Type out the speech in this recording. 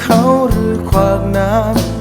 เขาหรือขวากน้ำ